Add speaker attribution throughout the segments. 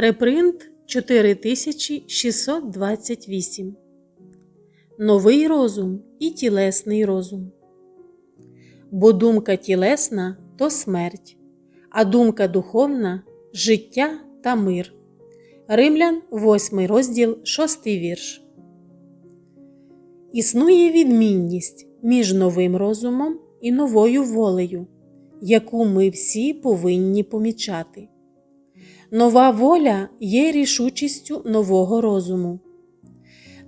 Speaker 1: Репринт 4628. Новий розум і тілесний розум. Бо думка тілесна то смерть, а думка духовна життя та мир. Римлян, 8 розділ, 6 вірш. Існує відмінність між новим розумом і новою волею, яку ми всі повинні помічати. Нова воля є рішучістю нового розуму.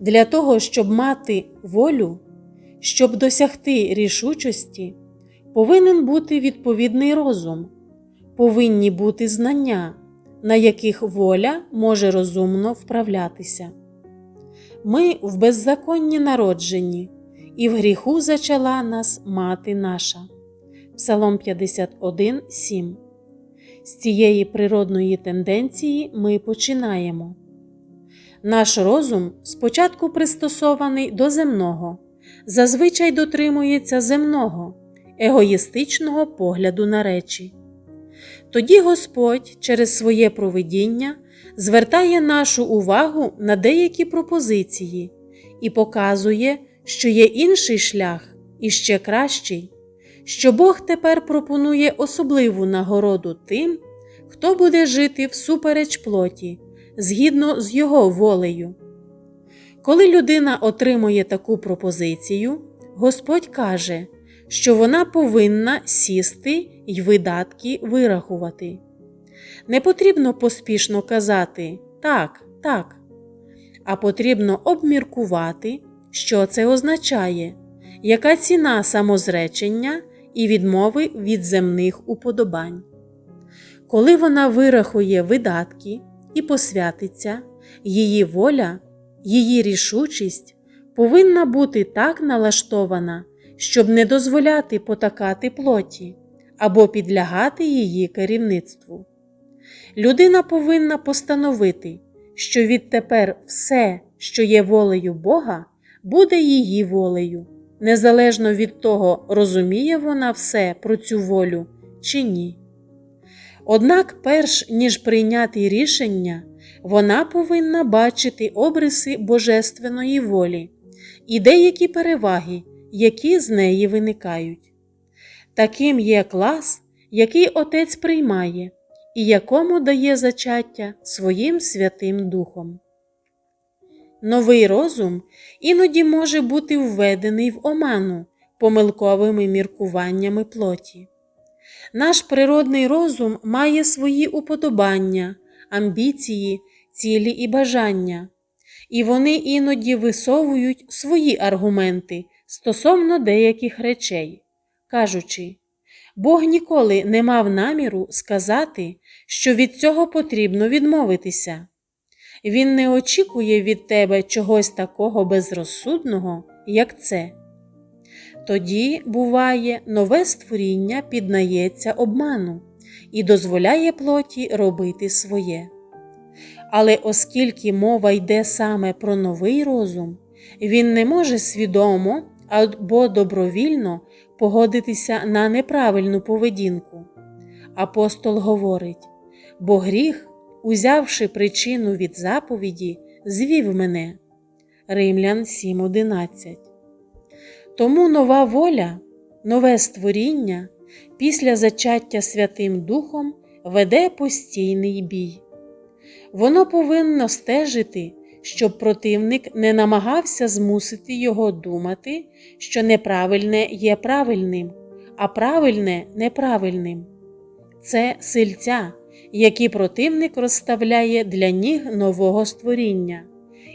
Speaker 1: Для того, щоб мати волю, щоб досягти рішучості, повинен бути відповідний розум, повинні бути знання, на яких воля може розумно вправлятися. Ми в беззаконні народженні, і в гріху зачала нас мати наша. Псалом 51, 7 з цієї природної тенденції ми починаємо. Наш розум спочатку пристосований до земного, зазвичай дотримується земного, егоїстичного погляду на речі. Тоді Господь через своє провидіння звертає нашу увагу на деякі пропозиції і показує, що є інший шлях і ще кращий що Бог тепер пропонує особливу нагороду тим, хто буде жити всупереч плоті, згідно з його волею. Коли людина отримує таку пропозицію, Господь каже, що вона повинна сісти й видатки вирахувати. Не потрібно поспішно казати так, так, а потрібно обміркувати, що це означає, яка ціна самозречення і відмови від земних уподобань. Коли вона вирахує видатки і посвятиться, її воля, її рішучість повинна бути так налаштована, щоб не дозволяти потакати плоті або підлягати її керівництву. Людина повинна постановити, що відтепер все, що є волею Бога, буде її волею незалежно від того, розуміє вона все про цю волю чи ні. Однак, перш ніж прийняти рішення, вона повинна бачити обриси божественної волі і деякі переваги, які з неї виникають. Таким є клас, який отець приймає і якому дає зачаття своїм Святим Духом. Новий розум іноді може бути введений в оману помилковими міркуваннями плоті. Наш природний розум має свої уподобання, амбіції, цілі і бажання, і вони іноді висовують свої аргументи стосовно деяких речей, кажучи, Бог ніколи не мав наміру сказати, що від цього потрібно відмовитися. Він не очікує від тебе чогось такого безрозсудного, як це. Тоді, буває, нове створіння піднається обману і дозволяє плоті робити своє. Але оскільки мова йде саме про новий розум, він не може свідомо або добровільно погодитися на неправильну поведінку. Апостол говорить, бо гріх узявши причину від заповіді, звів мене. Римлян 7:11. Тому нова воля, нове створіння після зачаття Святим Духом веде постійний бій. Воно повинно стежити, щоб противник не намагався змусити його думати, що неправильне є правильним, а правильне неправильним. Це сильця, які противник розставляє для ніг нового створіння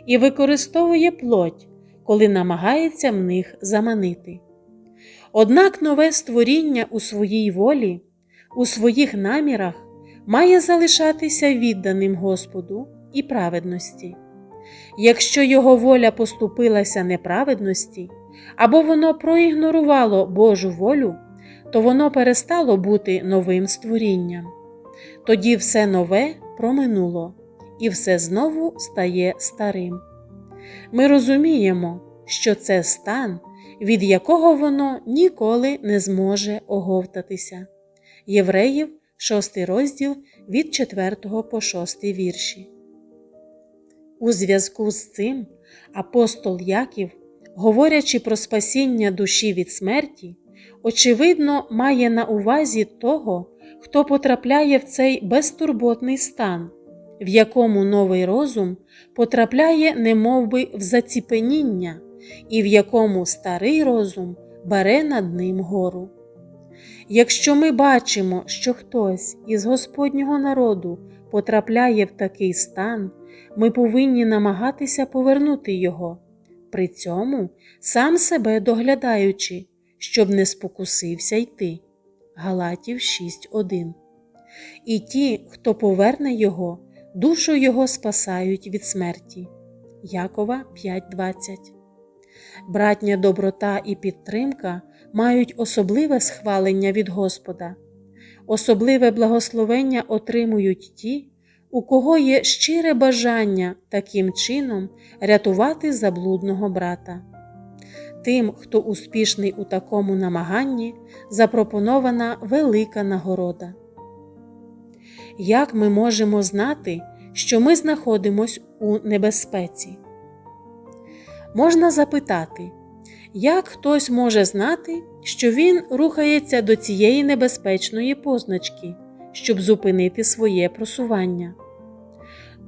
Speaker 1: і використовує плоть, коли намагається в них заманити. Однак нове створіння у своїй волі, у своїх намірах має залишатися відданим Господу і праведності. Якщо його воля поступилася неправедності, або воно проігнорувало Божу волю, то воно перестало бути новим створінням. Тоді все нове проминуло, і все знову стає старим. Ми розуміємо, що це стан, від якого воно ніколи не зможе оговтатися. Євреїв, 6 розділ, від 4 по 6 вірші. У зв'язку з цим апостол Яків, говорячи про спасіння душі від смерті, очевидно, має на увазі того, хто потрапляє в цей безтурботний стан, в якому новий розум потрапляє немовби в заціпеніння, і в якому старий розум бере над ним гору. Якщо ми бачимо, що хтось із Господнього народу потрапляє в такий стан, ми повинні намагатися повернути його, при цьому сам себе доглядаючи, щоб не спокусився йти. Галатів 6.1 І ті, хто поверне його, душу його спасають від смерті. Якова 5.20 Братня доброта і підтримка мають особливе схвалення від Господа, особливе благословення отримують ті, у кого є щире бажання таким чином рятувати заблудного брата. Тим, хто успішний у такому намаганні, запропонована велика нагорода. Як ми можемо знати, що ми знаходимось у небезпеці? Можна запитати, як хтось може знати, що він рухається до цієї небезпечної позначки, щоб зупинити своє просування?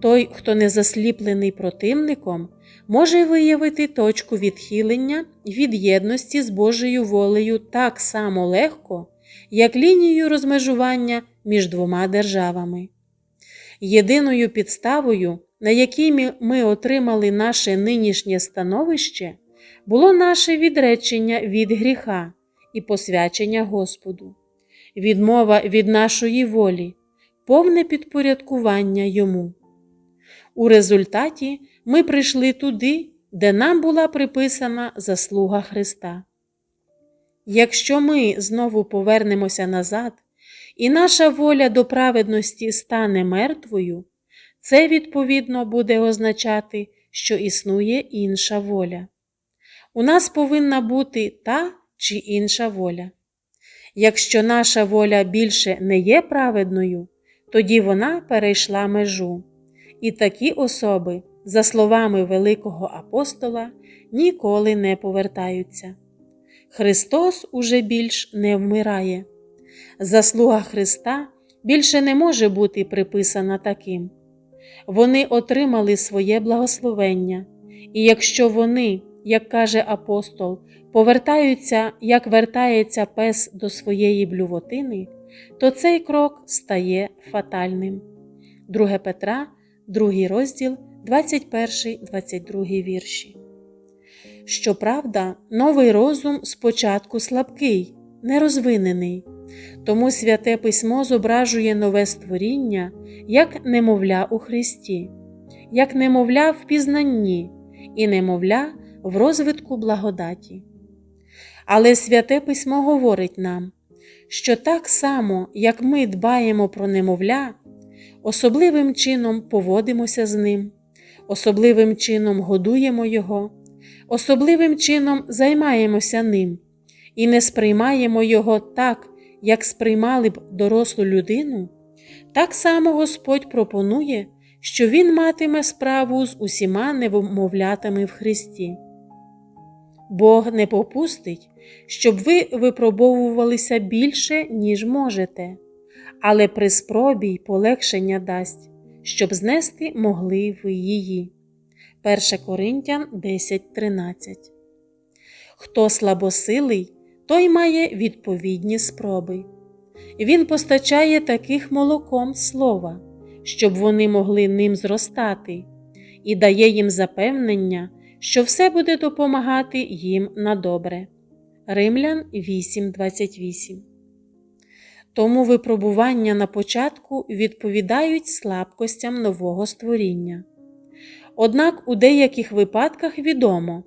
Speaker 1: Той, хто не засліплений противником, може виявити точку відхилення від єдності з Божою волею так само легко, як лінію розмежування між двома державами. Єдиною підставою, на якій ми отримали наше нинішнє становище, було наше відречення від гріха і посвячення Господу, відмова від нашої волі, повне підпорядкування йому. У результаті ми прийшли туди, де нам була приписана заслуга Христа. Якщо ми знову повернемося назад, і наша воля до праведності стане мертвою, це відповідно буде означати, що існує інша воля. У нас повинна бути та чи інша воля. Якщо наша воля більше не є праведною, тоді вона перейшла межу. І такі особи, за словами великого апостола, ніколи не повертаються. Христос уже більш не вмирає. Заслуга Христа більше не може бути приписана таким. Вони отримали своє благословення, і якщо вони, як каже апостол, повертаються, як вертається пес до своєї блювотини, то цей крок стає фатальним. 2 Петра, 2 розділ, 21, 22 вірші. Щоправда, новий розум спочатку слабкий, нерозвинений, тому святе письмо зображує нове створіння як немовля у Христі, як немовля в пізнанні і немовля в розвитку благодаті. Але святе письмо говорить нам, що так само, як ми дбаємо про немовля, особливим чином поводимося з ним, особливим чином годуємо його, особливим чином займаємося ним. І не сприймаємо його так, як сприймали б дорослу людину, так само Господь пропонує, що Він матиме справу з усіма невмовлятами в Христі. Бог не попустить, щоб ви випробовувалися більше, ніж можете, але при спробі й полегшення дасть, щоб знести могли ви її. 1 Коринтян 10.13 Хто слабосилий, той має відповідні спроби. Він постачає таких молоком слова, щоб вони могли ним зростати, і дає їм запевнення, що все буде допомагати їм на добре. Римлян 8:28 Тому випробування на початку відповідають слабкостям нового створіння. Однак у деяких випадках відомо,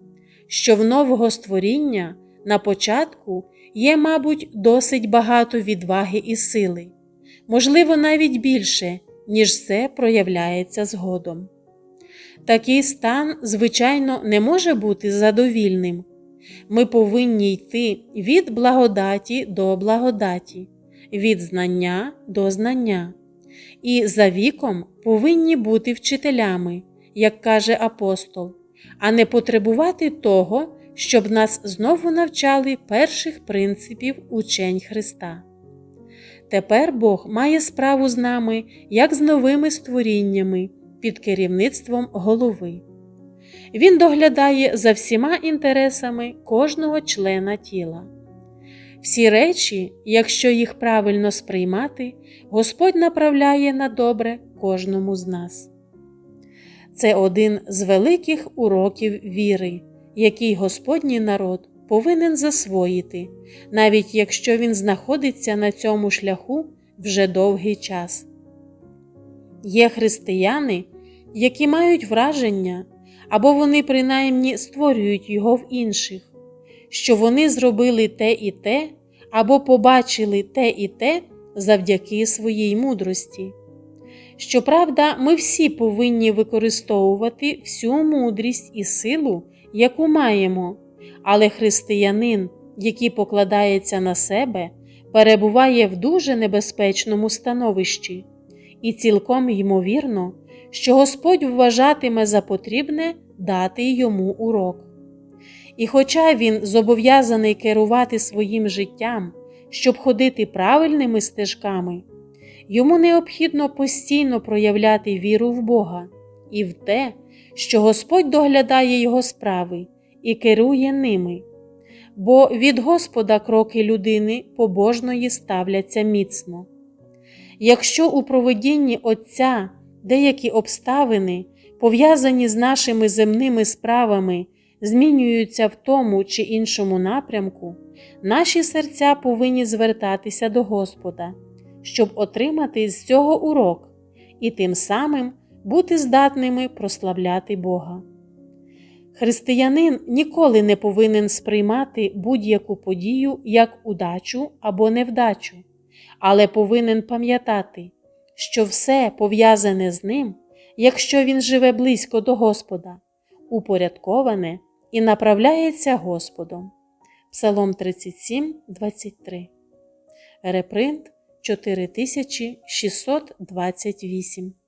Speaker 1: що в нового створіння на початку є, мабуть, досить багато відваги і сили, можливо, навіть більше, ніж це проявляється згодом. Такий стан, звичайно, не може бути задовільним. Ми повинні йти від благодаті до благодаті, від знання до знання, і за віком повинні бути вчителями, як каже апостол, а не потребувати того, щоб нас знову навчали перших принципів учень Христа. Тепер Бог має справу з нами як з новими створіннями під керівництвом голови. Він доглядає за всіма інтересами кожного члена тіла. Всі речі, якщо їх правильно сприймати, Господь направляє на добре кожному з нас. Це один з великих уроків віри, який Господній народ повинен засвоїти, навіть якщо він знаходиться на цьому шляху вже довгий час. Є християни, які мають враження, або вони принаймні створюють його в інших, що вони зробили те і те, або побачили те і те завдяки своїй мудрості. Щоправда, ми всі повинні використовувати всю мудрість і силу, яку маємо, але християнин, який покладається на себе, перебуває в дуже небезпечному становищі, і цілком ймовірно, що Господь вважатиме за потрібне дати йому урок. І хоча він зобов'язаний керувати своїм життям, щоб ходити правильними стежками, йому необхідно постійно проявляти віру в Бога і в те, що Господь доглядає його справи і керує ними, бо від Господа кроки людини побожної ставляться міцно. Якщо у проведінні Отця деякі обставини, пов'язані з нашими земними справами, змінюються в тому чи іншому напрямку, наші серця повинні звертатися до Господа, щоб отримати з цього урок і тим самим бути здатними прославляти Бога. Християнин ніколи не повинен сприймати будь-яку подію як удачу або невдачу, але повинен пам'ятати, що все пов'язане з ним, якщо він живе близько до Господа, упорядковане і направляється Господом. Псалом 37, 23. Репринт 4628